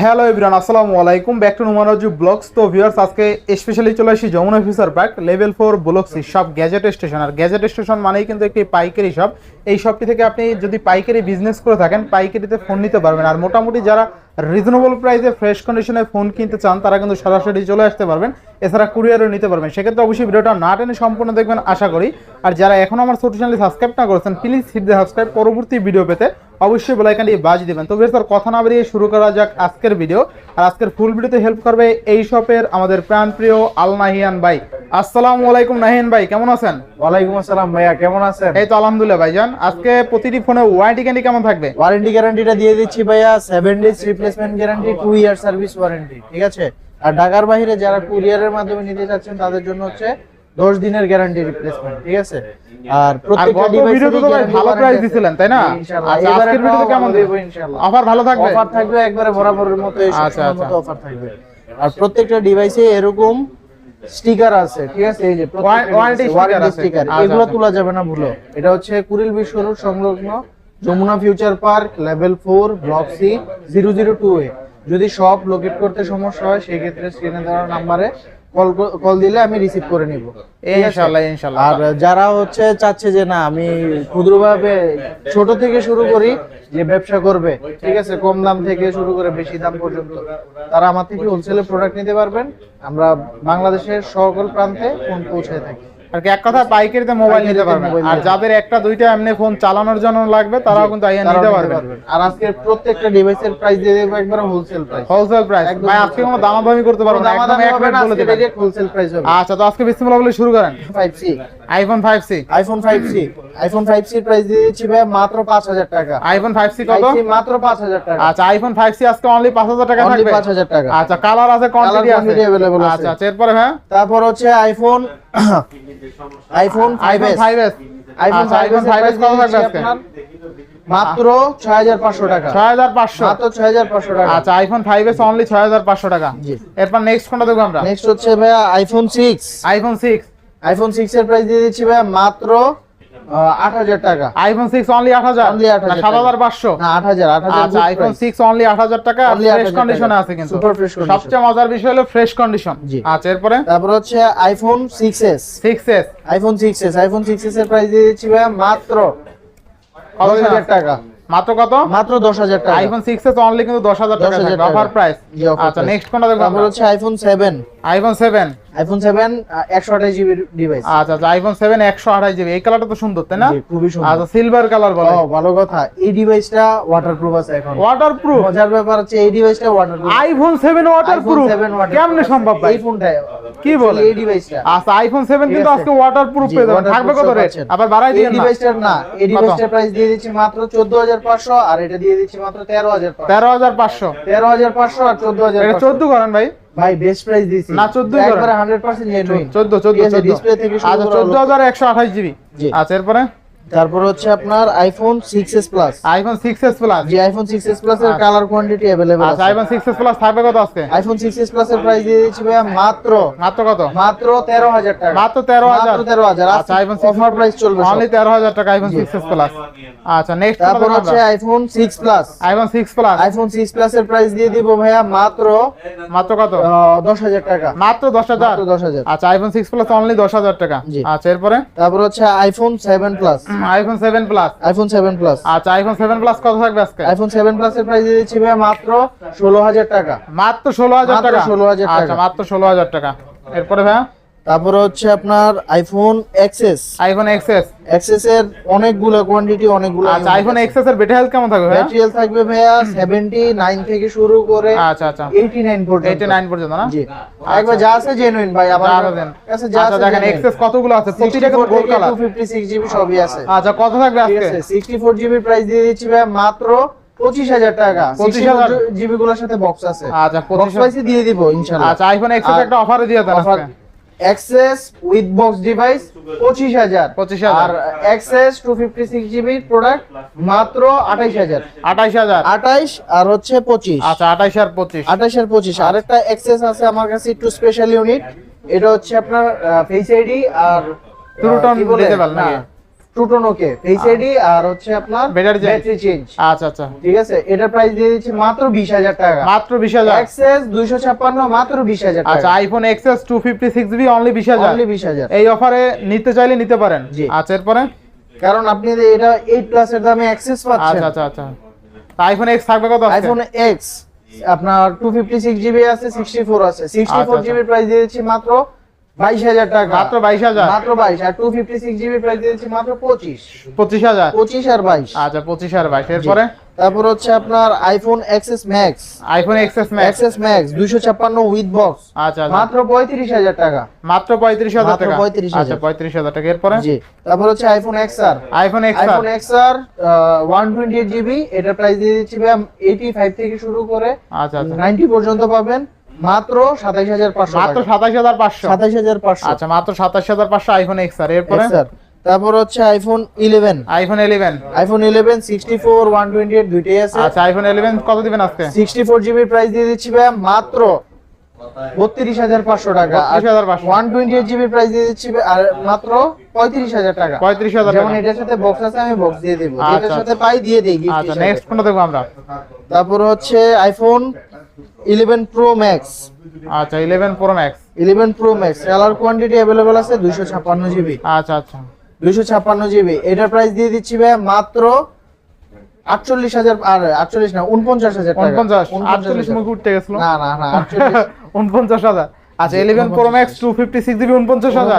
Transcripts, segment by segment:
Hello everyone আসসালামু আলাইকুম। Back to নুমানোজি ব্লগস তো ভিউয়ার্স আজকে স্পেশালি চলে আসি Jamuna officer Park level four block C সব গ্যাজেট স্টেশন আর গ্যাজেট স্টেশন মানেই কিন্তু একটি পাইকারি শপ এই শপটি থেকে আপনি যদি পাইকারি বিজনেস করে থাকেন, পাইকারিতে ফোন নিতে পারবেন। আর মোটামুটি যারা রিজনেবল প্রাইসে ফ্রেশ কন্ডিশনে ফোন কিনতে চান, তারা কিন্তু সরাসরি চলে আসতে পারবেন। এছাড়া কুরিয়ারও নিতে পারবেন। সেক্ষেত্রে অবশ্যই ভিডিওটা না টেনে সম্পূর্ণ দেখবেন আশা করি। আর যারা এখন আমার ছোট চ্যানেল সাবস্ক্রাইব না করেছেন প্লিজ হিট দ্য সাবস্ক্রাইব পরবর্তী ভিডিও পেতে অবশ্যই বেলাইকানটি বাজ দিবেন। তো বেশ তার কথা না বেরিয়ে শুরু করা যাক আজকের ভিডিও আর আজকের ফুল ভিডিওতে হেল্প করবে এই শপের আমাদের প্রাণপ্রিয় আল নাহিয়ান ভাই। আসসালামু আলাইকুম নাহিয়ান ভাই কেমন আছেন? ওয়ালাইকুম আসসালাম ভাইয়া কেমন আছেন? এই তো আলহামদুলিল্লাহ ভাইজান আজকে প্রতিটি ফোনে ওয়ারেন্টি ক্যান্ডি কেমন থাকবে? ওয়ারেন্টি গ্যারান্টিটা দিয়ে দিচ্ছি ভাইয়া seven days replacement guarantee two year service warranty ঠিক আছে? আর ঢাকার বাইরে যারা কুরিয়ারের মাধ্যমে নিতে চাচ্ছেন তাদের জন্য হচ্ছে দশ দিনের গ্যারান্টি রিপ্লেসমেন্ট ঠিক আছে? আর প্রত্যেকটা ভিডিওতে তো ভাই ভালো প্রাইস দিছিলেন তাই না? আচ্ছা আজকের ভিডিওতে কেমন দেব? ইনশাআল্লাহ। অফার ভালো থাকবে? অফার থাকবে একবারে বরাবরের মতো এই আচ্ছা, আচ্ছা। মতো অফার থাকবে। আর প্রত্যেকটা ডিভাইসে এরকম স্টিকার আছে ঠিক আছে? এই যে sticker আছে। স্টিকার আচ্ছা, এগুলো আচ্ছা। তোলা যাবে না ভুলো। এটা হচ্ছে কুরিল বিশ্বরূপ সংলগ্ন Jamuna Future Park level four block C zero zero two A যদি সব লোকেট করতে সমস্যা হয় সেই ক্ষেত্রে স্ক্রিনে দেওয়া নাম্বারে কল কল দিলে আমি রিসিভ করে নিব। ইনশাআল্লাহ ইনশাআল্লাহ আর যারা হচ্ছে চাচ্ছে যে না আমি ক্ষুদ্রভাবে ছোট থেকে শুরু করি যে ব্যবসা করবে ঠিক আছে কম দাম থেকে শুরু করে বেশি দাম পর্যন্ত তারা আমার থেকে হোলসেলে প্রোডাক্ট নিতে পারবেন। আমরা বাংলাদেশের সকল প্রান্তে ফোন পৌঁছে থাকি। আর কি এক কথা পাইকারিতে মোবাইল নিতে পারবে পারবেন আর যাদের একটা দুইটা এমনি ফোন চালানোর জন্য লাগবে তারাও কিন্তু আইয়া নিতে পারবে। পারবেন। আর আজকে প্রত্যেকটা ডিভাইসের প্রাইস দিয়ে দেবো একবার হোলসেল প্রাইস হোলসেল প্রাইস ভাই আজকে কোনো দামাদামি করতে পারব না। একদম এক রেট বলে দিবেন হোলসেল প্রাইস হবে। আচ্ছা তো আজকে বিসমিল্লাহ বলে শুরু করেন। 5C iPhone 5C iPhone 5C iPhone 5C এর প্রাইস দিয়ে দিচ্ছি ভাই মাত্র 5000 টাকা। আইফোন 5C কত? 5C মাত্র 5000 টাকা। আচ্ছা আইফোন 5C আজকে অনলি 5000 টাকা থাকবে? 5000 টাকা। আচ্ছা কালার আছে কোয়ান্টিটি আছে। available আছে। আচ্ছা আচ্ছা এরপরে হ্যাঁ তারপর হচ্ছে iPhone iPhone iPhone 5S iPhone আচ্ছা আইফোন 5S কত থাকবে আজকে? মাত্র 6500 টাকা। 6500 মাত্র 6500 টাকা। আচ্ছা আইফোন 5S অনলি 6500 টাকা। জি। এরপর নেক্সট কোনটা দেখব আমরা? নেক্সট হচ্ছে ভাইয়া আইফোন 6 আইফোন 6 আইফোন 6 এর প্রাইস দিয়ে দিচ্ছি ভাইয়া মাত্র আহ, 8000 টাকা। আইফোন 6 অনলি 8000 Only 8000 না 7500 না 8000 8000 আচ্ছা আইফোন 6 অনলি 8000 টাকা ফ্রেশ 8000 কন্ডিশনে আছে কিন্তু। Super fresh condition। সবচেয়ে মজার বিষয় হলো ফ্রেশ কন্ডিশন। আচ্ছা এরপরে? তারপর হচ্ছে iPhone 6s 6s iPhone 6s iPhone 6s এর প্রাইস দিয়ে দিচ্ছি ভাইয়া মাত্র কত 10000 টাকা। মাত্র কত? মাত্র 10000 টাকা। আইফোন 6s অনলি কিন্তু 10000 টাকা থাকবে। অফার প্রাইস আচ্ছা নেক্সট কোনটা দেখব তারপর হচ্ছে iPhone 7 iPhone 7 iPhone 7 128 GB device আচ্ছা আচ্ছা আইফোন 7 128 জিবি এই কালারটা তো সুন্দর তাই না? খুবই সুন্দর। আচ্ছা সিলভার কালার বলে। ও ভালো কথা। এই ডিভাইসটা ওয়াটারপ্রুফ আছে এখন। ওয়াটারপ্রুফ মজার ব্যাপার হচ্ছে এই ডিভাইসটা ওয়াটারপ্রুফ আইফোন 7 ওয়াটারপ্রুফ কেমনে সম্ভব ভাই? এই ফোনটা কি বলে? এই ডিভাইসটা আচ্ছা আইফোন 7 কিন্তু। আজকে ওয়াটারপ্রুফ পেয়ে যাবেন। থাকবে কত রেট আবার বাড়াই দিয়েন না। ডিভাইসটার না এই? ডিভাইসটার প্রাইস দিয়ে দিচ্ছি মাত্র 14500 আর এটা দিয়ে দিচ্ছি মাত্র 13500 13500 13500 আর 14500 এটা 14 করেন ভাই। ভাই বেস্ট প্রাইস দিছি না, 14 ই করেন। একবারে 100% জেনুইন 14 14 ডিসপ্লে থেকে শুরু আচ্ছা করা হলো। 14128 জিবি জি। আচ্ছা এরপরে? তারপর হচ্ছে আপনার iPhone 6s plus iPhone 6s plus যে আইফোন 6s প্লাস এর আচ্ছা। কালার কোয়ান্টিটি अवेलेबल আচ্ছা আছে আইফোন 6s প্লাস থাকবে কত আজকে আইফোন 6s প্লাস এর প্রাইস দিয়ে দিচ্ছি ভাইয়া মাত্র মাত্র কত মাত্র 13000 টাকা মাত্র 13000 মাত্র 13000 আচ্ছা আইফোন 6 অফার প্রাইস চলবে সব। অনলি 13000 টাকা আইফোন 6s প্লাস আচ্ছা নেক্সট তারপর হচ্ছে iPhone 6 plus iPhone 6 plus iPhone 6 plus এর প্রাইস দিয়ে দিব ভাইয়া মাত্র মাত্র কত আহ, 10000 টাকা মাত্র 10000 মাত্র 10000 আচ্ছা আইফোন 6 প্লাস অনলি 10000 টাকা জি। আচ্ছা এরপরে তারপর হচ্ছে iPhone 7 plus iPhone 7 plus iPhone 7 plus আচ্ছা আইফোন 7 প্লাস কত থাকবে আজকে? আইফোন 7 প্লাস এর প্রাইস দিচ্ছি ভাই মাত্র 16000 টাকা। মাত্র 16000 মাত্র টাকা? 16,000 টাকা। আচ্ছা মাত্র 16000 টাকা। এরপরে ভাই তারপর হচ্ছে আপনার iPhone XS iPhone XS XS এর অনেকগুলো কোয়ান্টিটি অনেকগুলো আচ্ছা আইফোন এক্সএস এর ব্যাটারি হেলথ কেমন থাকবে ভাই ব্যাটারি থাকবে ভাইয়া 79 থেকে শুরু করে আচ্ছা আচ্ছা। 89 পর্যন্ত। 89 পর্যন্ত না? জি। একবার যা আছে জেনুইন ভাই যা আছে genuine। কাছে যা আচ্ছা আছে দেখেন এক্সএস কতগুলো আছে? প্রতিটা কিন্তু গোল্ড কালার 256 জিবি সবই আছে। আচ্ছা কত থাকবে আজকে? 64 জিবি প্রাইস দিয়ে দিচ্ছি ভাই মাত্র 25000 টাকা। 25,000 জিবি গুলোর সাথে বক্স আছে। আচ্ছা 25 দিয়ে দিব ইনশাআল্লাহ আচ্ছা আইফোন এক্সএস একটা অফারে দিয়ে দেন এক্সেস উইথ বক্স ডিভাইস 25000 25,000 আর এক্সেস 256 জিবি প্রোডাক্ট মাত্র 28000 28000 28 আর হচ্ছে 25 আচ্ছা 28 আর 25 28 আর 25 আরেকটা এক্সেস আছে আমার কাছে একটু স্পেশাল ইউনিট এটা হচ্ছে আপনার ফেস আইডি আর কি বলে? disable না। টুটোনোকে ফেস আর হচ্ছে আপনার ব্যাটারি চেঞ্জ আচ্ছা আচ্ছা। ঠিক আছে? এটার প্রাইস দিয়ে দিচ্ছি মাত্র বিশ হাজার টাকা। মাত্র বিশ হাজার। এক্সেস দুইশো ছাপ্পান্ন মাত্র বিশ হাজার আচ্ছা iPhone XS two fifty six GB only বিশ হাজার। অনলি বিশ হাজার। এই অফারে নিতে চাইলে নিতে পারেন। আচ্ছা এরপরে? কারণ আপনি এটা এইট প্লাসের দামে অ্যাক্সেস পাচ্ছেন। আচ্ছা আচ্ছা আচ্ছা। আইফোন এক্স থাকবে কত আইফোন এক্স আপনার টু ফিফটি সিক্স জিবি আছে সিক্সটি ফোর আছে। সিক্সটি ফোর আচ্ছা, জিবির প্রাইস দিয়ে দিচ্ছি মাত্র বাইশ হাজার টাকা। মাত্র বাইশ হাজার? মাত্র বাইশ আর টু ফিফটি সিক্স জিবির প্রাইস দিয়ে মাত্র পঁচিশ। পঁচিশ হাজার? পঁচিশ আর বাইশ। আচ্ছা পঁচিশ আর বাইশ। এরপরে? তারপর হচ্ছে আপনার iPhone XS Max iPhone XS Max XS Max দুইশো ছাপ্পান্ন উইথ বক্স আচ্ছা আচ্ছা। মাত্র পঁয়ত্রিশ হাজার টাকা। মাত্র পঁয়ত্রিশ হাজার টাকা? 35,000 আচ্ছা পঁয়ত্রিশ হাজার টাকা। এরপরে? জি। তারপর হচ্ছে iPhone X R iPhone X iPhone X R one twenty eight GB এটার প্রাইস দিয়ে দিচ্ছি এইটি ফাইভ থেকে শুরু করে আচ্ছা আচ্ছা। নাইনটি পর্যন্ত পাবেন। মাত্র সাতাইশ হাজার পাঁচশো মাত্র সাতাশ হাজার পাঁচশো। সাতাইশ হাজার পাঁচশো। আচ্ছা মাত্র সাতাশ হাজার পাঁচশো আইফোন এক্স আর এরপরে? স্যার তারপর হচ্ছে iPhone eleven iPhone eleven iPhone eleven sixty four one twenty eight দুইটাই আছে। আচ্ছা আইফোন ইলেভেন কত দিবেন আজকে? সিক্সটি ফোর জিবির প্রাইস দিয়ে দিচ্ছি ভাই মাত্র বত্রিশ হাজার পাঁচশো টাকা। ওয়ান টোয়েন্টি এইট জিবির প্রাইস দিয়ে দিচ্ছি আর মাত্র পঁয়ত্রিশ হাজার টাকা। পঁয়ত্রিশ হাজার যেমন এটার সাথে বক্স আছে আমি বক্স দিয়ে দেবো। আচ্ছা, এটার সাথে পাই দিয়ে দেই আচ্ছা নেক্সট দেখব আমরা। তারপর হচ্ছে আইফোন ইলেভেন প্রো ম্যাক্স আচ্ছা eleven Pro Max eleven Pro Max colour quantity available আছে দুইশো ছাপ্পান্ন জিবি। আচ্ছা আচ্ছা। দুইশো ছাপ্পান্ন জিবি। এটার প্রাইস দিয়ে দিচ্ছি ভাই মাত্র আটচল্লিশ হাজার আর আটচল্লিশ না উনপঞ্চাশ হাজার উনপঞ্চাশ আটচল্লিশ হাজার। মুখ উঠতে গেছিল। না না না উনপঞ্চাশ হাজার। আচ্ছা eleven Pro Max two fifty six GB উনপঞ্চাশ হাজার।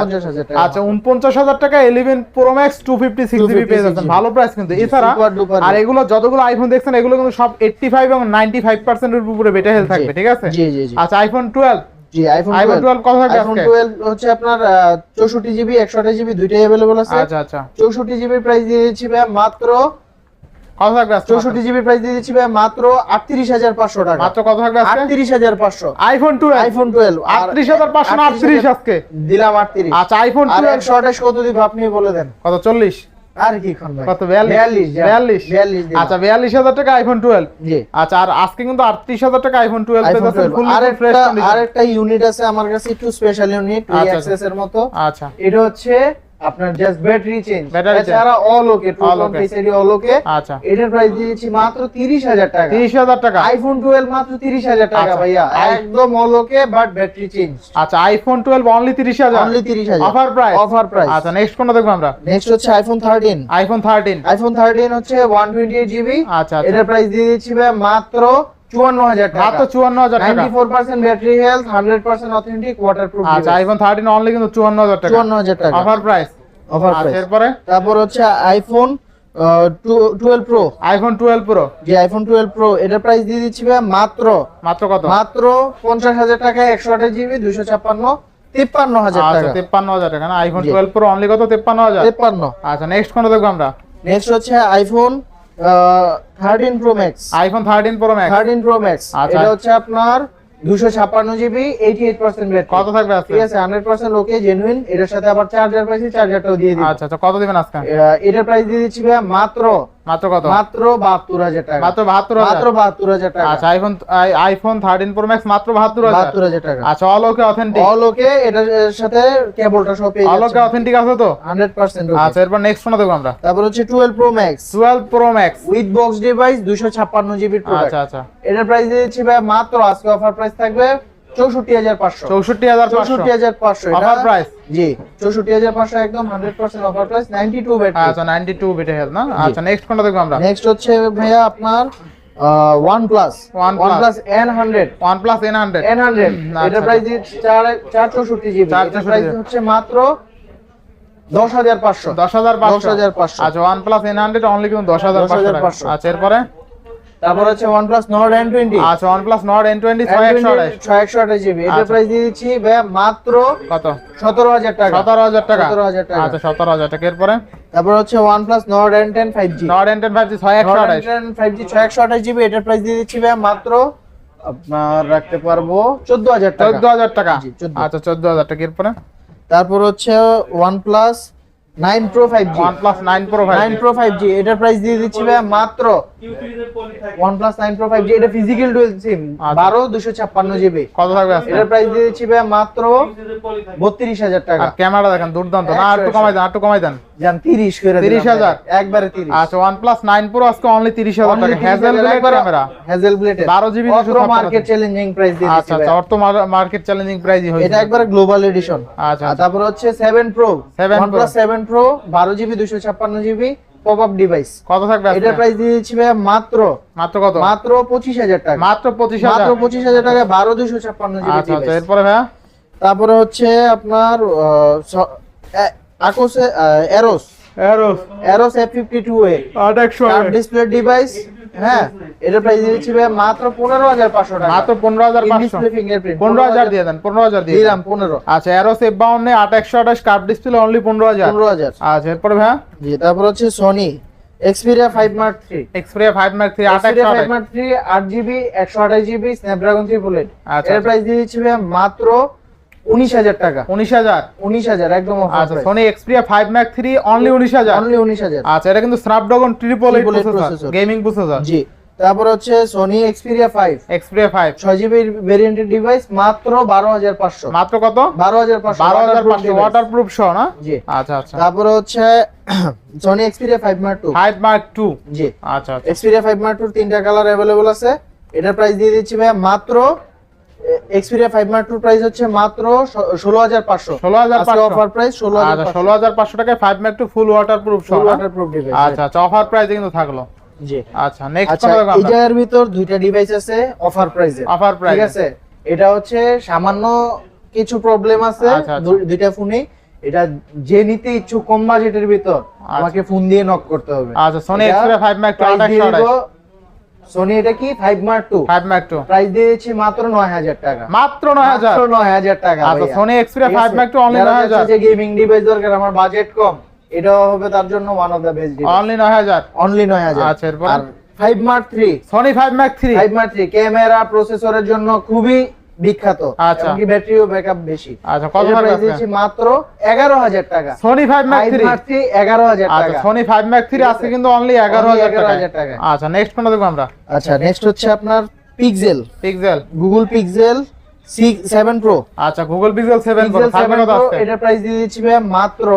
আচ্ছা উনপঞ্চাশ হাজার টাকা eleven Pro Max two fifty six GB পেয়ে যাচ্ছেন। ভালো প্রাইস কিন্তু। এছাড়া আর এগুলো যতগুলো আইফোন দেখছেন এগুলো কিন্তু সব এইটটি ফাইভ এবং নাইনটি ফাইভ পার্সেন্টের উপরে বেটার হেল থাকবে ঠিক আছে? আচ্ছা আইফোন টুয়েলভ জি আইফোন iPhone 12 কত থাকবে আইফোন আজকে? টুয়েলভ হচ্ছে আপনার চৌষট্টি জিবি একশো আঠাশ জিবি দুইটাই অ্যাভেলেবল আছে। আচ্ছা আচ্ছা। চৌষট্টি জিবির প্রাইস দিয়ে দিচ্ছি ভাই মাত্র কত থাকবে আজকে চৌষট্টি জিবির প্রাইস দিয়ে দিচ্ছি ভাই মাত্র আটত্রিশ হাজার পাঁচশো টাকা। মাত্র কত থাকবে আজকে? আটত্রিশ হাজার পাঁচশো। আইফোন টুয়েলভ আইফোন টুয়েলভ আটত্রিশ হাজার পাঁচশো না আটত্রিশ আজকে? দিলাম আটত্রিশ। আচ্ছা আইফোন আর টুয়েলভ একশো আঠাশ কত দিব আপনি বলে দেন। কত চল্লিশ? আর কি খন ভাই? কত বিয়াল্লিশ? বিয়াল্লিশ যা। বিয়াল্লিশ? বিয়াল্লিশ দিলাম। আচ্ছা বিয়াল্লিশ হাজার টাকা আইফোন টুয়েলভ জি। আচ্ছা আর আজকে কিন্তু আটত্রিশ হাজার টাকা আইফোন টুয়েলভ আইফোন পেয়ে টুয়েলভ আর ফ্রেশ একটা আর একটা ইউনিট আছে আমার কাছে একটু স্পেশাল ইউনিট। অ্যাক্সেস এর মতো। আচ্ছা। এটা হচ্ছে আপনার জাস্ট ব্যাটারি চেঞ্জ। এছাড়া all okay to All tone okay। Facility all okay আচ্ছা। এটার প্রাইস দিয়েছি মাত্র 30000 টাকা। তিরিশ হাজার টাকা। আইফোন 12 মাত্র 30000 টাকা আচ্ছা। ভাইয়া। একদম all okay but battery change আচ্ছা আইফোন টুয়েলভ অনলি তিরিশ হাজার। Only 30000 offer price offer price আচ্ছা নেক্সট কোনটা দেখব আমরা? নেক্সট হচ্ছে আইফোন 13 আইফোন থার্টিন আইফোন 13 হচ্ছে 128 জিবি আচ্ছা আচ্ছা। এটার প্রাইস দিয়ে দিচ্ছি ভাই মাত্র 54000 টাকা। চুয়ান্ন হাজার টাকা। 94% ব্যাটারি হেলথ 100% অথেন্টিক ওয়াটারপ্রুফ আচ্ছা আইফোন থার্টিন অনলি কিন্তু চুয়ান্ন হাজার টাকা। 54000 টাকা। অফার প্রাইস অফার প্রাইস এরপরে? তারপর হচ্ছে iPhone twelve Pro iPhone twelve Pro যে আইফোন টুয়েলভ প্রো এটার প্রাইস দিয়ে দিচ্ছি মাত্র মাত্র কত? মাত্র পঞ্চাশ হাজার টাকা একশো আঠাশ জিবি দুইশো ছাপ্পান্ন তিপ্পান্ন হাজার আচ্ছা টাকা। তেপ্পান্ন হাজার টাকা না? আইফোন টুয়েলভ প্রো অনলি কত? তেপ্পান্ন হাজার? তিপ্পান্ন। আচ্ছা নেক্সট কোনটা দেখব আমরা? নেক্সট হচ্ছে iPhone thirteen Pro Max iPhone thirteen Pro Max thirteen Pro Max আচ্ছা। এটা হচ্ছে আপনার দুশো ছাপ্পান্ন জিবি এইটি এইট পার্সেন্ট কত থাকবে ঠিক আছে হান্ড্রেড পার্সেন্ট ওকে জেনুইন এটার সাথে আবার চার্জার পাইছি চার্জারটাও দিয়ে দিই আচ্ছা আচ্ছা কত দিবেন আজকে? এটার প্রাইস দিয়ে দিচ্ছি ভাইয়া মাত্র মাত্র কত? মাত্র বাহাত্তর হাজার টাকা। মাত্র বাহাত্তর হাজার? মাত্র বাহাত্তর হাজার টাকা। আচ্ছা iPhone iPhone thirteen Pro Max মাত্র বাহাত্তর হাজার? বাহাত্তর হাজার টাকা। আচ্ছা all okay authentic all okay এটার সাথে কেবলটা সব পেয়ে অল ওকে অথেন্টিক আছে তো? হান্ড্রেড পার্সেন্ট আচ্ছা এরপর নেক্সট দেখব আমরা। তারপর হচ্ছে twelve Pro Max twelve Pro Max with box device দুইশো ছাপ্পান্ন জিবির আচ্ছা আচ্ছা। এটার প্রাইস দিয়েছি ভাই মাত্র আজকে অফার প্রাইস থাকবে চৌষট্টি হাজার পাঁচশো। চৌষট্টি হাজার চৌষট্টি হাজার পাঁচশো। অফার প্রাইস জি চৌষট্টি হাজার পাঁচশো একদম hundred percent offer price ninety two battery আচ্ছা নাইনটি টু বিটে হেলথ না আচ্ছা নেক্সট কোনটা দেখব আমরা? নেক্সট হচ্ছে ভাইয়া আপনার OnePlus one. Plus N hundred OnePlus N hundred N hundred এটার প্রাইস চার চার চৌষট্টি জিবি এটার প্রাইস হচ্ছে মাত্র দশ হাজার পাঁচশো। দশ হাজার পাঁচশো। দশ হাজার পাঁচশো। আচ্ছা one plus N hundred only কিন্তু দশ হাজার পাঁচশো টাকা। 10,500 আচ্ছা এরপরে? তারপর হচ্ছে OnePlus Nord N20 আচ্ছা ছয় একশো আঠাশ। জিবি এটার আচ্ছা। প্রাইস দিয়ে দিচ্ছি ভাইয়া মাত্র কত? সতেরো হাজার টাকা। সতেরো হাজার টাকা? 17,000 টাকা। আচ্ছা সতেরো হাজার টাকা। এরপরে? তারপর হচ্ছে OnePlus Nord N10 5G Nord N ten five G ছয় একশো Nord N10 5G ছয় একশো আঠাশ জিবি এটার প্রাইস দিয়ে দিচ্ছি ভাইয়া মাত্র আপনার রাখতে পারব চোদ্দ হাজার টাকা। চোদ্দ হাজার টাকা? আচ্ছা চোদ্দ হাজার টাকা। এরপরে? তারপর হচ্ছে OnePlus 9 Pro 5G OnePlus nine Pro five 9 Pro 5G এটার প্রাইস দিয়ে দিচ্ছি ভাইয়া মাত্র OnePlus 9 Pro 5G এটা ফিজিক্যাল ডুয়াল সিম আচ্ছা। 12 256 জিবি কত থাকবে আজকে? এটার প্রাইস দিয়ে দিচ্ছি ভাই মাত্র 32000 টাকা। আর ক্যামেরা দেখেন দুর্দান্ত। না আর একটু কমাই দেন আর একটু কমাই দেন। জান 30 করে 30,000 একবারে 30 আচ্ছা OnePlus 9 Pro আজকে অনলি 30000 টাকা। Hassel camera Hasselblad 12 GB market challenging price দিয়ে আচ্ছা দিচ্ছি আচ্ছা মার্কেট চ্যালেঞ্জিং প্রাইসই এটা একবারে গ্লোবাল এডিশন আচ্ছা আর তারপর হচ্ছে 7 Pro 7 OnePlus 7 Pro 12 GB 256 GB pop up device কত থাকবে এটার প্রাইস দিয়ে দিচ্ছি ভাই মাত্র মাত্র কত? মাত্র 25000 টাকা। মাত্র 25000 মাত্র 25000 টাকা 12 256 জিবি আচ্ছা আচ্ছা এরপরে ভাই তারপরে হচ্ছে আপনার আকোস Arrows Arrows Arrows F52 A 800 curve display device হ্যাঁ। এটার প্রাইস দিচ্ছি ভাই মাত্র 15500 টাকা। মাত্র 15500 ডিসপ্লে ফিঙ্গারপ্রিন্ট 15000 দিয়ে দেন 15000 দিয়ে দিলাম 15 আচ্ছা Arrows F52 A 8128 curve display only 15000 15000 আচ্ছা এরপরে ভাইয়া? জি তারপর হচ্ছে Sony Xperia 5 Mark 3 Xperia 5 Mark 3 Xperia 5 8128 Mark 3 8 GB 128 GB Snapdragon 3 আচ্ছা, এর আচ্ছা। প্রাইস দিয়ে দিচ্ছি ভাই মাত্র 19000 টাকা। 19000 19000 একদম অফার আচ্ছা Sony Xperia 5 Mark 3 only 19000 only 19000 আচ্ছা এটা কিন্তু Snapdragon 888 888 প্রসেসর গেমিং প্রসেসর জি তারপর হচ্ছে সনি Xperia 5 Xperia 5 ছয় জিবি ভেরিয়েন্টের ডিভাইস মাত্র বারো হাজার পাঁচশো। মাত্র কত? বারো হাজার পাঁচশো 12500 ওয়াটারপ্রুফ সহ না? জি। আচ্ছা আচ্ছা। তারপরে হচ্ছে Sony Xperia five Mark two 5 Mark 2 জি। আচ্ছা এক্সপিরিয়া ফাইভ মার্ক টুর তিনটা কালার অ্যাভেলেবল আছে। এটার প্রাইস দিয়ে দিচ্ছি ভাইয়া মাত্র এক্সপিরিয়া ফাইভ মার্ক টুর প্রাইস হচ্ছে মাত্র ষোলো হাজার পাঁচশো। 16500 অফার প্রাইস ষোলো আচ্ছা হাজার ষোলো হাজার পাঁচশো টাকায় five Mark two full waterproof full waterproof device আচ্ছা আচ্ছা অফার প্রাইসে কিন্তু থাকল। জি। আচ্ছা নেক্সট আচ্ছা কোন এই জায়গার ভিতর দুইটা ডিভাইস আছে অফার প্রাইসে অফার ঠিক প্রাইস আছে? এটা হচ্ছে সামান্য কিছু প্রবলেম আছে আচ্ছা, আচ্ছা। দুইটা ফোনে এটা যে নিতে ইচ্ছুক কম বাজেটের ভিতর আমাকে ফোন দিয়ে নক করতে হবে। আচ্ছা Sony Xperia five Mark two Sony এটা কি? 5 Mark 2 five Mark two price দিয়েছি মাত্র 9000 টাকা। মাত্র নয় হাজার? মাত্র 9000 টাকা আচ্ছা। সোনি এক্সপ্রিয়া ঠিক ফাইভ আছে? ম্যাক টু অনলি যারা নয় চাচ্ছে হাজার? যে গেমিং ডিভাইস দরকার আমার বাজেট কম এটাও হবে তার জন্য one of the best device only নয় হাজার? অনলি 9000 আচ্ছা, এরপর? আর 5 Mark 3 Sony five Mark three 5 Mark 3 camera প্রসেসরের জন্য খুবই বিখ্যাত আচ্ছা। ব্যাটারিও ব্যাকআপ বেশি। আচ্ছা কত মাত্র 11000 টাকা। Sony five Mark 5 three Mark 3 11000 আচ্ছা টাকা। সোনি ফাইভ ম্যাক থ্রি আজকে কিন্তু অনলি এগারো হাজার 11,000 টাকা। আচ্ছা নেক্সট কোনটা দেখব আমরা। আচ্ছা নেক্সট হচ্ছে আপনার Pixel Pixel Google Pixel 7 Pro আচ্ছা Google Pixel seven Pro Pixel 7 Pro এটা প্রাইস দিয়ে দিচ্ছি ভাই মাত্র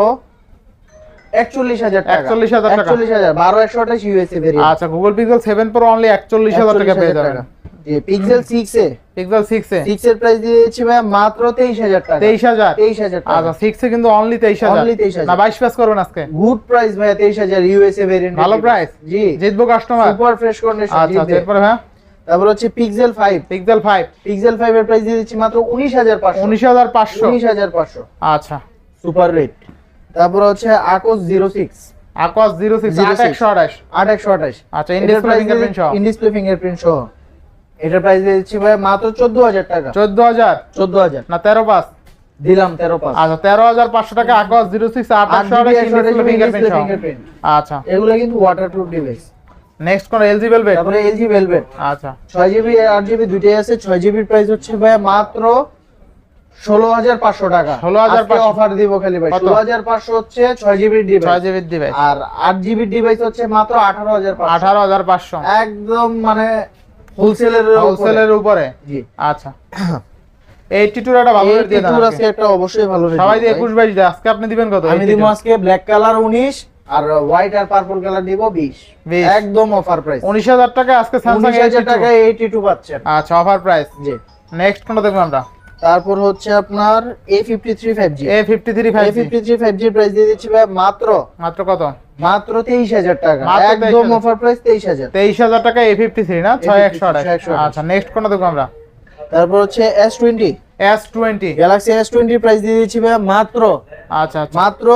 41000 টাকা। 41,000 টাকা। 41000 12 128 ইউএসএ ভেরিয়েন্ট আচ্ছা Google Pixel seven Pro only একচল্লিশ হাজার টাকা পেয়ে যাবেন। Pixel 6 A? Pixel six A? 6 এর প্রাইস দিয়ে দিচ্ছি ভাই মাত্র 23000 টাকা। তেইশ হাজার? 23000 টাকা। আচ্ছা সিক্স এ কিন্তু অনলি তেইশ হাজার। Only 23,000 না বাইশ পাস করবেন আজকে। গুড প্রাইস ভাই 23000 ইউএসএ ভেরিয়েন্ট ভালো price? জি। জিতবো কাস্টমার সুপার ফ্রেশ কন্ডিশন আচ্ছা আচ্ছা হ্যাঁ তারপর হচ্ছে পিক্সেল 5 পিক্সেল ফাইভ পিক্সেল 5 এর প্রাইস দিয়ে দিচ্ছি মাত্র 19500 উনিশ হাজার পাঁচশো। 19500 আচ্ছা। সুপার রেট তারপর হচ্ছে আকোস 06 আকস জিরো সিক্স 06 আট একশো আঠাশ। 8128 আচ্ছা ইনডিসপ্লে ফিঙ্গারপ্রিন্ট সহ। ইনডিসপ্লে ফিঙ্গারপ্রিন্ট সহ। এটার প্রাইস দিচ্ছি ভাই মাত্র 14000 টাকা। চোদ্দ হাজার? 14000 না তেরো পাস দিলাম 13 পাস আচ্ছা তেরো হাজার পাঁচশো টাকা আকস জিরো সিক্স আট একশো আঠাশ ইনডিসপ্লে ফিঙ্গারপ্রিন্ট আচ্ছা। এগুলো কিন্তু ওয়াটারপ্রুফ ডিভাইস নেক্সট কোন এলজি ভেলভেট তারপরে LG Velvet আচ্ছা। 6GB 8GB দুইটাই আছে। 6GB প্রাইস হচ্ছে ভাই মাত্র 16500 টাকা। 16,500 অফার দিব খালি ভাই। কত? 16500 হচ্ছে 6GB ছয় ডিভাইস জিবির ডিভাইস আর 8GB ডিভাইস হচ্ছে মাত্র 18500 আঠারো হাজার পাঁচশো। একদম মানে হোলসেলের হোলসেলের উপরে? জি। আচ্ছা। এইটি টুর একটা ভালো রেট দিয়ে দেন আজকে। একটা অবশ্যই ভালো সবাই দেয় আজকে আপনি দিবেন কত? আমি দিব আজকে ব্ল্যাক কালার 19 আর হোয়াইট আর পার্পল কালার দিব 20 20 একদম অফার প্রাইস উনিশ হাজার টাকা আজকে স্যামসাং 19000 টাকায় 82 পাচ্ছেন। আচ্ছা অফার প্রাইস জি। নেক্সট কোনটা দেখব আমরা? তারপর হচ্ছে আপনার A53 5G A fifty three five A53 5G price দিয়ে দিচ্ছি ভাই মাত্র। মাত্র কত? মাত্র 23000 টাকা। একদম 23,000 অফার প্রাইস 23000 তেইশ হাজার টাকা এ ফিফটি থ্রি না ছয় একশো আঠাশ। 6128 আচ্ছা নেক্সট কোনটা দেখব আমরা? তারপর হচ্ছে S20 S twenty Galaxy S twenty price দিয়ে দিচ্ছি ভাই মাত্র আচ্ছা আচ্ছা। মাত্র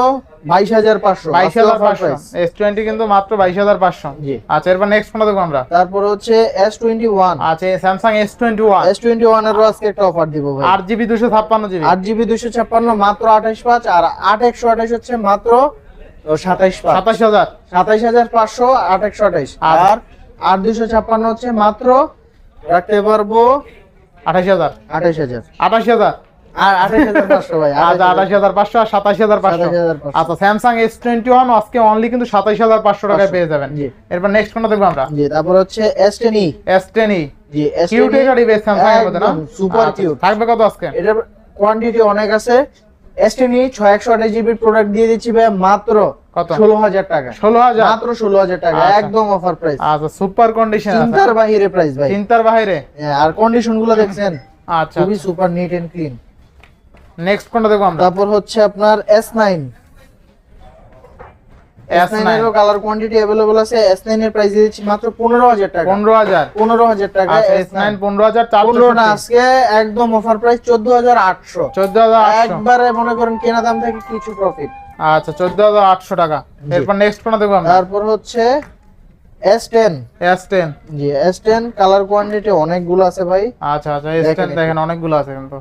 22500 বাইশ হাজার পাঁচশো। এস টোয়েন্টি কিন্তু মাত্র বাইশ হাজার পাঁচশো। জি। আচ্ছা এরপর নেক্সট কোনটা দেখব আমরা? তারপর হচ্ছে S21 আচ্ছা Samsung S twenty one S21 এর আজকে একটা অফার দিব ভাই। আট জিবি দুশো ছাপ্পান্ন জিবি 8 জিবি 256 মাত্র 28 পাঁচ আর 8128 হচ্ছে মাত্র 27 পাঁচ। সাতাশ হাজার। 27500 8128 আচ্ছা। আর আর 256 হচ্ছে মাত্র রাখতে পারব আঠাশ হাজার। 28000 আঠাশ হাজার। আর আঠাশ হাজার পাঁচশো ভাই আচ্ছা হাজার পাঁচশো আর সাতাশি হাজার পাঁচশো। 27,500 আচ্ছা স্যামসাং এস টোয়েন্টি ওয়ান আজকে অনলি কিন্তু সাতাশ হাজার পাঁচশো টাকায় পেয়ে যাবেন। এরপর নেক্সট কোনটা দেখব আমরা? জি তারপর হচ্ছে S ten E S ten E cute এটা ডিভাইস স্যামসাং এর মধ্যে না? সুপার আচ্ছা, কিউট থাকবে কত আজকে? এটার কোয়ান্টিটি অনেক আছে। এস টেন ই ছয় একশো আঠাশ জিবির প্রোডাক্ট দিয়ে দিচ্ছি ভাই মাত্র কত? ষোলো হাজার টাকা। ষোলো হাজার? মাত্র ষোলো হাজার টাকা আচ্ছা। একদম অফার প্রাইস আচ্ছা সুপার কন্ডিশন চিন্তার বাহিরে প্রাইস ভাই। চিন্তার বাইরে হ্যাঁ, আর কন্ডিশনগুলো দেখছেন? আচ্ছা খুবই super neat and clean next কোনটা দেখব আমরা? তারপর হচ্ছে আপনার S nine S S9 nine এরও কালার কোয়ান্টিটি অ্যাভেলেবল আছে। এস নাইন এর প্রাইস দিচ্ছি মাত্র পনেরো হাজার টাকা। পনেরো হাজার। পনেরো হাজার টাকা আচ্ছা এস এস নাইন পনেরো হাজার পনেরো না চারশো আজকে একদম অফার প্রাইস চোদ্দ হাজার আটশো। চোদ্দ হাজার আটশো। একবারে মনে করেন কেনা দাম থেকে কিছু প্রফিট আচ্ছা চোদ্দ হাজার আটশো টাকা। এরপর নেক্সট কোনটা দেখব আমরা? তারপর হচ্ছে এস টেন এস টেন জি এস টেন কালার কোয়ান্টিটি অনেকগুলো আছে ভাই। আচ্ছা আচ্ছা এস টেন দেখেন দেখেন অনেকগুলো আছে কিন্তু।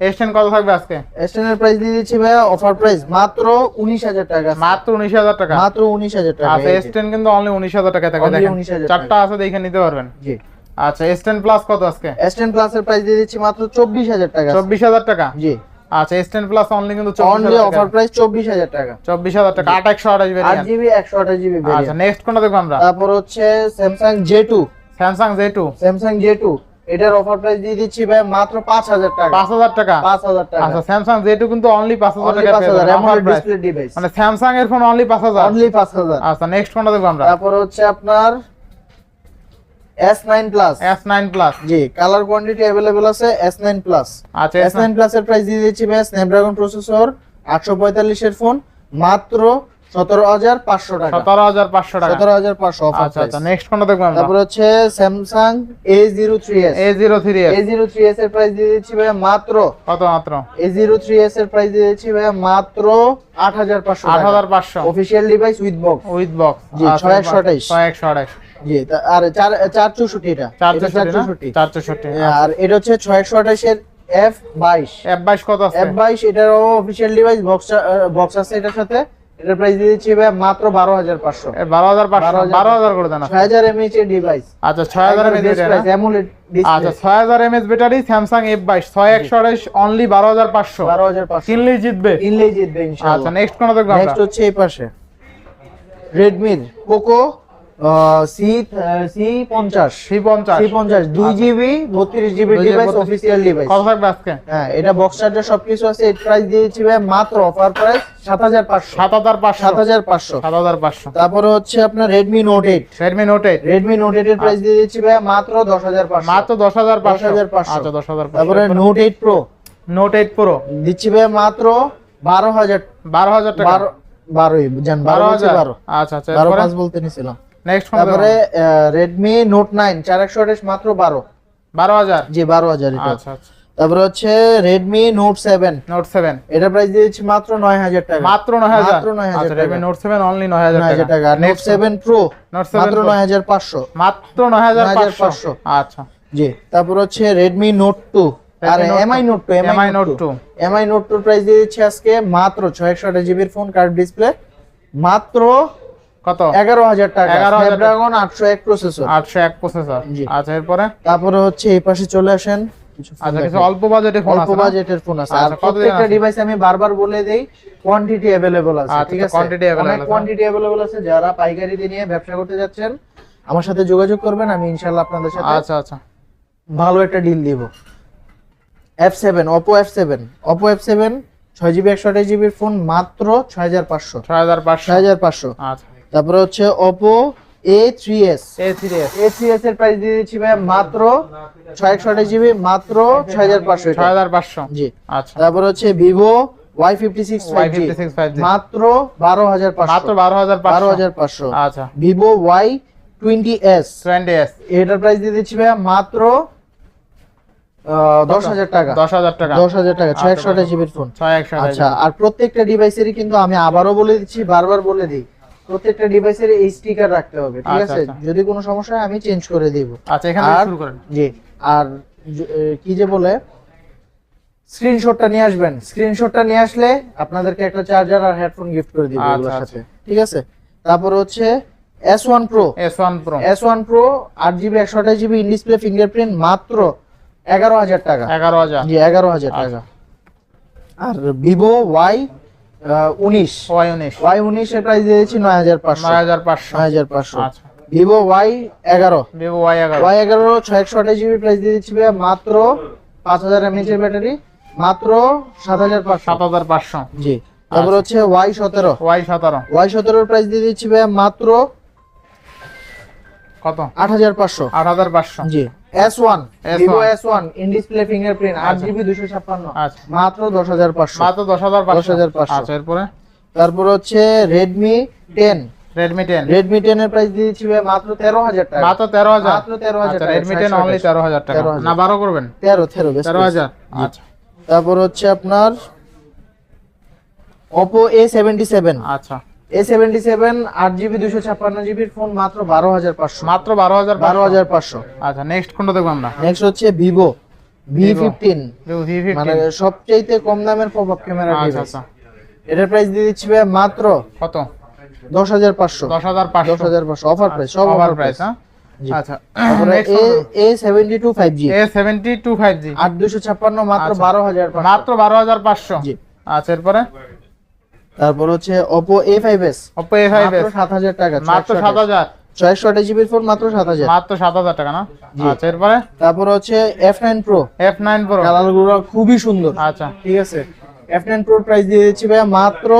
এস টেন কত থাকবে আজকে? এস টেন এর প্রাইস দিয়ে দিচ্ছি ভাই অফার প্রাইস মাত্র উনিশ হাজার টাকা মাত্র উনিশ হাজার টাকা? মাত্র উনিশ হাজার টাকা আচ্ছা এই এস যে। টেন কিন্তু অনলি উনিশ হাজার টাকা থাকে দেখেন। চারটা আছে দেখে নিতে পারবেন। জি। আচ্ছা এস টেন প্লাস কত আজকে? এস টেন প্লাস এর প্রাইস দিয়ে দিচ্ছি মাত্র চব্বিশ হাজার টাকা চব্বিশ হাজার টাকা? জি। আচ্ছা এস টেন প্লাস অনলি কিন্তু অনলি অফার প্রাইস চব্বিশ হাজার টাকা। চব্বিশ হাজার টাকা আট একশো আঠাশ আট জিবি একশো আঠাশ জিবি আচ্ছা নেক্সট কোনটা দেখব আমরা? তারপর হচ্ছে Samsung J two Samsung J two এটার অফার প্রাইস দিয়ে দিচ্ছি ভাই মাত্র পাঁচ হাজার টাকা। পাঁচ হাজার টাকা? পাঁচ হাজার টাকা। আচ্ছা স্যামসাং জে টু কিন্তু অনলি পাঁচ হাজার অনলি টাকা পাঁচ পেয়ে যাবেন, ডিসপ্লে ডিভাইস মানে এর ফোন অনলি পাঁচ হাজার? অনলি পাঁচ হাজার। আচ্ছা নেক্সট কোনটা দেখব আমরা। তারপর হচ্ছে আপনার S nine Plus S nine Plus জি কালার কোয়ান্টিটি অ্যাভেলেবল আছে এস নাইন প্লাস আচ্ছা এস নাইন প্লাস এর প্রাইস দিয়ে দিচ্ছি ভাই স্ন্যাপড্রাগন প্রসেসর আটশো পঁয়তাল্লিশের ফোন মাত্র সতেরো হাজার পাঁচশো টাকা। সতেরো হাজার পাঁচশো টাকা। সতেরো হাজার পাঁচশো আচ্ছা আচ্ছা নেক্সট কোনটা দেখব তারপর হচ্ছে Samsung A zero three S A zero three A zero three S এর প্রাইস দিয়ে দিচ্ছি ভাই মাত্র কত মাত্র? এ জিরো থ্রি এস এর প্রাইস দিয়ে দিচ্ছি ভাই মাত্র আট হাজার পাঁচশো আট হাজার পাঁচশো। Official device with box with box জি, ছয় একশো আঠাইশ। ছয় একশো আঠাইশ জি আর চার চার চৌষট্টি এটা। চার চৌষট্টি চার চৌষট্টি। আর এটা হচ্ছে ছয় একশো আঠাশের এফ বাইশ। এফ বাইশ কত আছে? এফ বাইশ এটারও অফিসিয়াল ডিভাইস বক্স বক্স আছে এটার সাথে। এটার প্রাইস দিয়ে দিচ্ছি ভাই মাত্র বারো হাজার পাঁচশো। এ বারো হাজার পাঁচশো 12,500 বারো হাজার করে দেন ছয় হাজার এমএইচ এর ডিভাইস আচ্ছা ছয় হাজার এমএস ব্যাটারি অ্যামুলেট আচ্ছা ছয় হাজার এমএস ব্যাটারি ছয় একশো আঠাইশ অনলি বারো হাজার পাঁচশো। বারো হাজার পাঁচশো। কিনলেই জিতবে। কিনলেই জিতবে আচ্ছা ইনশাআল্লাহ নেক্সট কোন দেখব আমরা? নেক্সট হচ্ছে এই পাশে। রেডমির পোকো সি সি পঞ্চাশ। সি পঞ্চাশ। সি পঞ্চাশ। দুই জিবি বত্রিশ জিবি ডিভাইস অফিসিয়াল ডিভাইস কত থাকবে আজকে? হ্যাঁ এটা বক্স চার্জার সবকিছু আছে। এর প্রাইস দিয়েছি ভাই মাত্র অফার প্রাইস সাত হাজার পাঁচশো। সাত হাজার পাঁচশো। সাত হাজার পাঁচশো। সাত হাজার পাঁচশো। তারপরে হচ্ছে আপনার Redmi Note eight Redmi Note eight Redmi Note eight এর প্রাইস দিয়ে দিচ্ছি ভাই মাত্র দশ হাজার পাঁচশো। মাত্র দশ হাজার পাঁচশো। 10,500 আচ্ছা দশ হাজার তারপরে Note eight Pro Note eight Pro দিচ্ছি ভাই মাত্র বারো হাজার বারো হাজার টাকা। বারো বারোই জান বারো বারো হাজার। বারো। আচ্ছা আচ্ছা বারো পাঁচ বলতে নিছিলাম। নেক্সট তারপরে নোট নাইন চার একশো আঠাশ মাত্র বারো। বারো হাজার? জি বারো হাজার এটা। আচ্ছা আচ্ছা। তারপরে হচ্ছে Redmi Note seven Note seven এটা প্রাইস দিয়েছি মাত্র নয় হাজার টাকা। মাত্র নয় হাজার? মাত্র 9,000 আচ্ছা টাকা। নোট সেভেন অনলি নয় হাজার নয় হাজার টাকা। Note next seven Pro Note মাত্র নয় হাজার পাঁচশো। মাত্র হাজার পাঁচশো? 9,500 আচ্ছা। জি তারপর হচ্ছে রেডমি নোট টু আর Redmi Note MI Note two MI Note 2 MI Note two price দিয়ে দিচ্ছি আজকে মাত্র ছয় একশো আঠাশ জিবির ফোন কার্ড ডিসপ্লে মাত্র কত এগারো হাজার টাকা 11,000 টাকা। স্ন্যাপড্রাগন আটশো এক প্রসেসর আটশো এক প্রসেসর জি। আচ্ছা এরপরে তারপরে হচ্ছে এই পাশে চলে আসেন কিছু phone আচ্ছা কিছু দেখাই। অল্প বাজেটে ফোন অল্প আছে না? বাজেটের ফোন আছে আর আচ্ছা, কত প্রত্যেকটা দিন আছে? ডিভাইস আমি বারবার বলে দেই কোয়ান্টিটি अवेलेबल আছে আচ্ছা, ঠিক আছে quantity available অনেক আছে। কোয়ান্টিটি अवेलेबल আছে যারা পাইকারি দিয়ে নিয়ে ব্যবসা করতে যাচ্ছেন আমার সাথে যোগাযোগ করবেন আমি ইনশাআল্লাহ আপনাদের সাথে আচ্ছা আচ্ছা ভালো একটা ডিল দিব F7 Oppo F7 Oppo F7 ছয় জিবি একশো আঠাশ জিবির ফোন মাত্র ছয় হাজার পাঁচশো ছয় তারপরে হচ্ছে Oppo A3s এ সিরিয়াস A3s এর প্রাইস দিয়ে দিচ্ছি ভাই মাত্র ছয় একশো আঠাশ জিবি মাত্র ছয় হাজার পাঁচশো ছয় হাজার পাঁচশো। জি। আচ্ছা। তারপর হচ্ছে Vivo Y fifty six Y56 5G মাত্র বারো হাজার মাত্র বারো হাজার বারো হাজার পাঁচশো। আচ্ছা। Vivo Y twenty S twenty S এটার প্রাইস দিয়ে দিচ্ছি ভাইয়া মাত্র দশ হাজার টাকা। দশ হাজার টাকা। দশ হাজার টাকা ছয় একশো জিবির ফোন ছয় একশো আচ্ছা আর প্রত্যেকটা ডিভাইসেরই কিন্তু আমি আবারও বলে দিচ্ছি বারবার বলে দিই। প্রত্যেকটা ডিভাইসের এই স্টিকার রাখতে হবে ঠিক আচ্ছা, আছে? আচ্ছা। যদি কোনো সমস্যা হয় আমি চেঞ্জ করে দিব। আচ্ছা এখান থেকে শুরু করেন। জি আর কি যে বলে স্ক্রিনশটটা নিয়ে আসবেন। স্ক্রিনশটটা নিয়ে আসলে আপনাদেরকে একটা চার্জার আর হেডফোন গিফট করে দিব আচ্ছা, এগুলোর। সাথে ঠিক আছে? তারপর হচ্ছে S one Pro S one Pro S one Pro আট জিবি একশো আঠাশ জিবি ইন ডিসপ্লে ফিঙ্গারপ্রিন্ট মাত্র এগারো হাজার টাকা। এগারো হাজার। জি এগারো হাজার টাকা। আর ভিভো ওয়াই উনিশ। ওয়াই উনিশ। ওয়াই উনিশের প্রাইস দিয়েছি নয় হাজার পাঁচশো। নয় হাজার পাঁচশো। নয় হাজার পাঁচশো। আচ্ছা। ভিভো ওয়াই এগারো। ভিভো ওয়াই এগারো। ওয়াই এগারো ছয় একশো আঠাশ জিবি প্রাইস দিয়ে দিচ্ছি মাত্র পাঁচ হাজার এমএচ ব্যাটারি মাত্র সাত হাজার পাঁচশো। সাত হাজার পাঁচশো। জি। তারপর হচ্ছে ওয়াই সতেরো। ওয়াই সতেরো। ওয়াই সতেরোর প্রাইস দিয়ে দিচ্ছি মাত্র কত? আট হাজার পাঁচশো। আট হাজার পাঁচশো। জি। S one S1 Vivo S one in display fingerprint আট আচ্ছা। জিবি দুশো ছাপ্পান্ন। আচ্ছা। মাত্র দশ হাজার পাঁচশো। মাত্র হাজার পাঁচশো। 10,500 আচ্ছা এরপরে? তারপর হচ্ছে Redmi ten Redmi ten Redmi ten এর প্রাইস দিয়ে দিচ্ছি মাত্র তেরো হাজার টাকা। মাত্র তেরো হাজার। মাত্র 13,000 আচ্ছা টাকা, রেডমি টেন 628 অনলি তেরো হাজার টাকা। না বারো করবেন? তেরো তেরো বেশ তেরো বেশ। হাজার। জি। আচ্ছা। তারপর হচ্ছে আপনার সেভেন্টি সেভেন আচ্ছা। এ সেভেন্টি সেভেন আট জিবি দুশো ছাপ্পান্ন জিবির ফোন মাত্র বারো হাজার পাঁচশো। মাত্র বারো হাজার বারো হাজার পাঁচশো। আচ্ছা নেক্সট কোনটা দেখব আমরা? নেক্সট হচ্ছে Vivo। ফিফটিন ভিভো ভি মানে ফিফটিন কম দামের ক্যামেরা আচ্ছা আচ্ছা। এটার প্রাইস দিয়ে দিচ্ছি মাত্র কত? দশ হাজার পাঁচশো। দশ হাজার দশ পাঁচশো হাজার পাঁচশো। অফার প্রাইস সব অফার প্রাইস হ্যাঁ? আচ্ছা তারপরে Next এ কোনটা? A seventy two five G A seventy two five G আট দুশো ছাপ্পান্ন মাত্র আচ্ছা। বারো হাজার পাঁচশো। মাত্র বারো হাজার পাঁচশো। জি। আচ্ছা এরপরে? তারপর হচ্ছে ওপো এ ফাইভ সাত হাজার টাকা মাত্র সাত হাজার। ছয়শো আঠাশ জিবির ফোন মাত্র সাত হাজার। মাত্র সাত হাজার টাকা না? আচ্ছা এরপরে? তারপর হচ্ছে F nine pro F nine pro কালারগুলো খুবই সুন্দর। আচ্ছা। ঠিক আছে। এফ নাইন প্রোর প্রাইস দিয়ে দিচ্ছি ভাইয়া মাত্র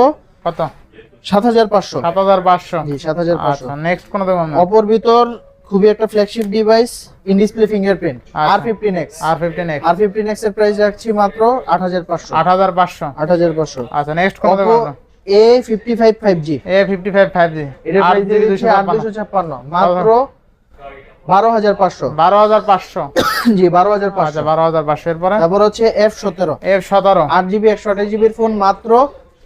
কত? সাত হাজার পাঁচশো। সাত হাজার পাঁচশো। জি সাত হাজার পাঁচশো। আচ্ছা নেক্সট কোন দেবো আমরা অপর ভিতর খুবই একটা flagship device in display fingerprint. R fifteen X R fifteen X R fifteen এক্সের প্রাইস রাখছি মাত্র আট হাজার পাঁচশো। আট হাজার পাঁচশো। আট হাজার পাঁচশো। আচ্ছা নেক্সট কোন দেবো আমরা A fifty five five G A fifty five five G price দিয়ে দিচ্ছি আট দুশো ছাপ্পান্ন। মাত্র বারো হাজার পাঁচশো। বারো হাজার পাঁচশো। জি বারো হাজার আচ্ছা পাঁচশো বারো হাজার পাঁচশো। এরপরে? তারপর হচ্ছে এফ সতেরো। এফ সতেরো। আট জিবি একশো আঠাশ জিবির ফোন মাত্র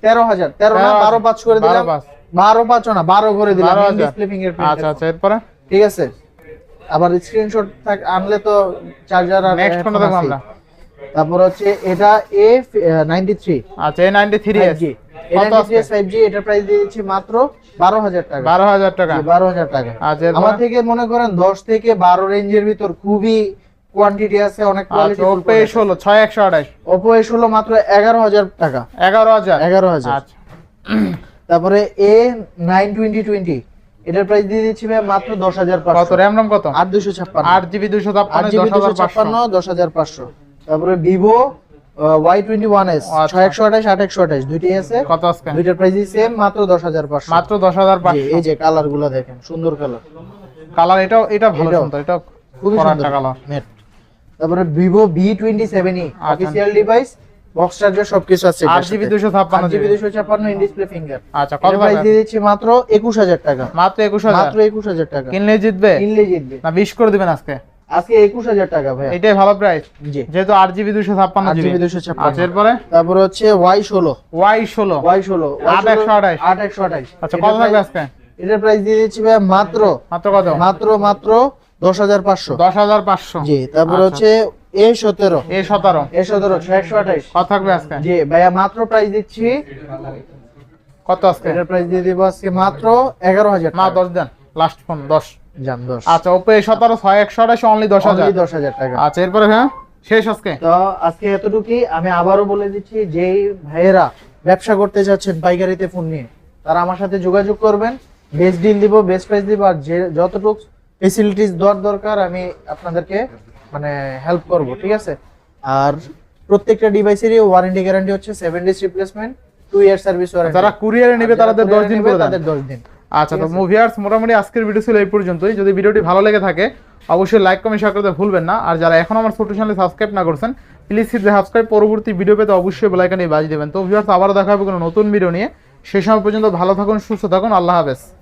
তেরো হাজার। তেরো না 13,000 বারো পাঁচ করে দিলাম। বারো পাঁচ। বারো না বারো করে দিলাম। ডিসপ্লে ফিঙ্গারপ্রিন্ট আচ্ছা আচ্ছা এরপরে? ঠিক আছে। আবার স্ক্রিনশট আনলে তো চার্জার আর নেক্সট কোনটা দেখব আমরা। তারপর হচ্ছে এটা এ নাইনটি থ্রি আচ্ছা A ninety three S G কত এটা আজকে? ফাইভ জি এটার প্রাইস দিয়ে মাত্র বারো হাজার টাকা। বারো হাজার টাকা। বারো হাজার টাকা। আমার থেকে মনে করেন দশ থেকে বারো রেঞ্জের ভিতর খুবই কোয়ান্টিটি আছে অনেক আচ্ছা কোয়ালিটি ওপো এ ষোলো ছয় একশো আঠাশ ওপো এ ষোলো মাত্র এগারো হাজার টাকা। এগারো হাজার? এগারো হাজার। আচ্ছা। তারপরে এ নাইন টোয়েন্টি টোয়েন্টি এটার প্রাইস দিয়ে দিচ্ছি ভাই মাত্র দশ হাজার কত? র্যাম রাম কত? আট দুশো ছাপ্পান্ন। আট জিবি দুশো ছাপ্পান্ন দশ হাজার পাঁচশো। তারপরে Vivo Y twenty one S আচ্ছা। দুইটাই আছে। কত দুইটার প্রাইসই সেম মাত্র এই যে কালারগুলো দেখেন সুন্দর কালার কালার এটাও এটা ভালো সুন্দর এটা খুবই সুন্দর কালার নেট তারপরে Vivo V twenty seven E আচ্ছা। অফিসিয়াল ডিভাইস বক্স চার্জার সবকিছু আছে ইন ডিসপ্লে ফিঙ্গার আচ্ছা কত প্রাইস দিয়ে দিচ্ছি মাত্র একুশ হাজার টাকা। মাত্র মাত্র একুশ হাজার টাকা। কিনলে জিতবে? কিনলে জিতবে। না বিশ করে দিবেন আজকে? আজকে একুশ হাজার টাকা ভাই এটাই ভালো প্রাইস জি। যেহেতু আট জিবি দুশো ছাপ্পান্ন আট জিবি জিবি দুশো ছাপ্পান্ন। আচ্ছা এরপরে তারপর হচ্ছে ওয়াই ষোলো। ওয়াই ষোলো। ওয়াই ষোলো। আট একশো আঠাশ। আট একশো আঠাশ। আচ্ছা কত থাকবে আজকে? এটার প্রাইস দিয়ে দিচ্ছি ভাই মাত্র মাত্র কত? মাত্র মাত্র দশ হাজার পাঁচশো। দশ হাজার পাঁচশো। জি তারপর আচ্ছা। হচ্ছে এ সতেরো। এ সতেরো। এ সতেরো একশো আঠাশ। কত থাকবে আজকে? জি ভাইয়া মাত্র প্রাইস দিচ্ছি কত আজকে? এটার প্রাইস দিয়ে দিব আজকে মাত্র এগারো হাজার না দশ দেন। লাস্ট ফোন দশ। আচ্ছা ওপো এ সতেরো ছয় একশো আঠাশ অনলি দশ হাজার। Only দশ হাজার টাকা। আচ্ছা এরপরে হ্যাঁ শেষ আজকে? তো আজকে এতটুকুই আমি আবারও বলে দিচ্ছি যেই ভাইয়েরা ব্যবসা করতে পাইকারিতে ফোন নিয়ে তারা আমার সাথে যোগাযোগ করবেন। বেস্ট ডিল দিব বেস্ট প্রাইস দিব আর যে যতটুকু ফেসিলিটিস দর দরকার আমি আপনাদেরকে মানে হেল্প করব ঠিক আছে? আর প্রত্যেকটা ডিভাইসেরই ওয়ারেন্টি গ্যারান্টি হচ্ছে seven days replacement two year service warranty যারা কুরিয়ারে নেবে তাদের দশ দিন করে তাদের দশ দিন। আচ্ছা তো মুভিয়ার্স মোটামুটি আজকের ভিডিও ছিল এই পর্যন্তই। যদি ভিডিওটি ভালো লেগে থাকে অবশ্যই লাইক কমেন্ট শেয়ার করতে ভুলবেন না। আর যারা এখন আমার ছোট চ্যানেলে সাবস্ক্রাইব না করছেন প্লিজ সাবস্ক্রাইব পরবর্তী ভিডিও পেতে অবশ্যই বেলাইকানি বাজিয়ে দেবেন। তো ভিউয়ার্স আবারও দেখা হবে কোনো নতুন ভিডিও নিয়ে। সেই সময় পর্যন্ত ভালো থাকুন সুস্থ থাকুন। আল্লাহ হাফেজ।